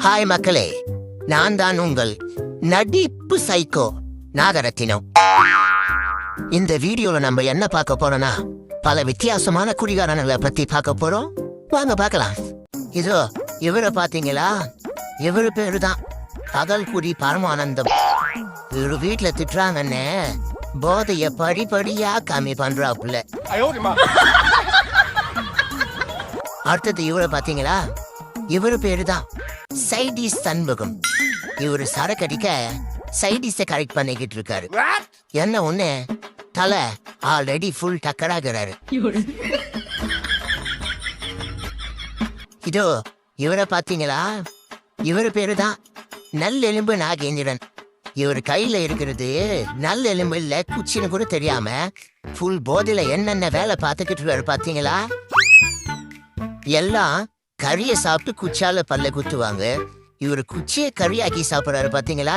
Hi மக்களே. நான் தான் உங்கள் நடிப்பு சைக்கோ நாகரத்தினம். இந்த வீடியோல நம்ம என்ன பார்க்க போறோம்னா பல வித்தியாசமான குடிகாரனங்களை பத்தி பார்க்க போறோம். வாங்க பார்க்கலாம். இதோ இவரை பாத்தீங்களா இவரு பேரு தான் பகல்குடி பரமானந்தம். இவர் வீட்டுல திட்டுறாங்கன்னே போதைய படிப்படியா கம்மி பண்றா பண்றாப்புல. அடுத்தது இவரை பாத்தீங்களா இவரு பேரு தான் சைடிஸ் சண்முகம். இவரு சரக்கடிக்க சைடிஸ கரெக்ட் பண்ணிக்கிட்டு இருக்காரு. என்ன ஒண்ணு தலை ஆல்ரெடி ஃபுல் டக்கராகிறாரு. இதோ இவரை பாத்தீங்களா இவரு பேரு தான் நல்லெலும்பு நாகேந்திரன். இவர் கையில இருக்கிறது நல்லெலும்பு இல்ல குச்சின்னு கூட தெரியாம ஃபுல் போதையில என்னென்ன வேலை பார்த்துக்கிட்டு இருக்காரு பாத்தீங்களா எல்லாம் கறியை சாப்பிட்டு குச்சால பல்ல குத்துவாங்க. இவர் குச்சியை கறியாக்கி சாப்பிட்றாரு பாத்தீங்களா?